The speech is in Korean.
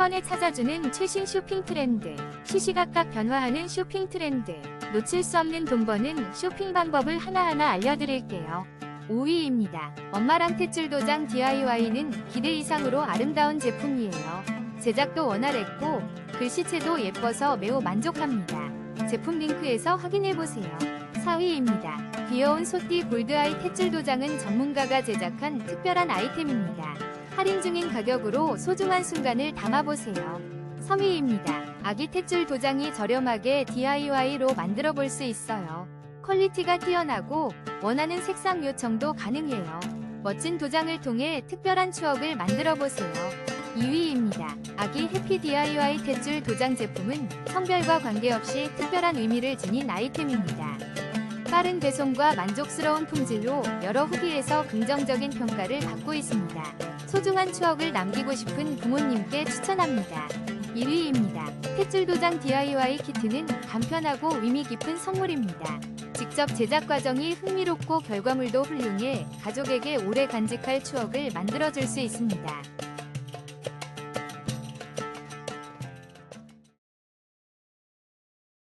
번에 찾아주는 최신 쇼핑 트렌드. 시시각각 변화하는 쇼핑 트렌드. 놓칠 수 없는 돈 버는 쇼핑 방법을 하나하나 알려드릴게요. 5위입니다. 엄마랑 탯줄 도장 DIY는 기대 이상으로 아름다운 제품이에요. 제작도 원활했고 글씨체도 예뻐서 매우 만족합니다. 제품 링크에서 확인해보세요. 4위입니다. 귀여운 소띠 골드아이 탯줄 도장은 전문가가 제작한 특별한 아이템입니다. 할인 중인 가격으로 소중한 순간을 담아보세요. 3위입니다. 아기 탯줄 도장이 저렴하게 DIY로 만들어 볼 수 있어요. 퀄리티가 뛰어나고 원하는 색상 요청도 가능해요. 멋진 도장을 통해 특별한 추억을 만들어 보세요. 2위입니다. 아기 해피 DIY 탯줄 도장 제품은 성별과 관계없이 특별한 의미를 지닌 아이템입니다. 빠른 배송과 만족스러운 품질로 여러 후기에서 긍정적인 평가를 받고 있습니다. 소중한 추억을 남기고 싶은 부모님께 추천합니다. 1위입니다. 탯줄 도장 DIY 키트는 간편하고 의미 깊은 선물입니다. 직접 제작 과정이 흥미롭고 결과물도 훌륭해 가족에게 오래 간직할 추억을 만들어줄 수 있습니다.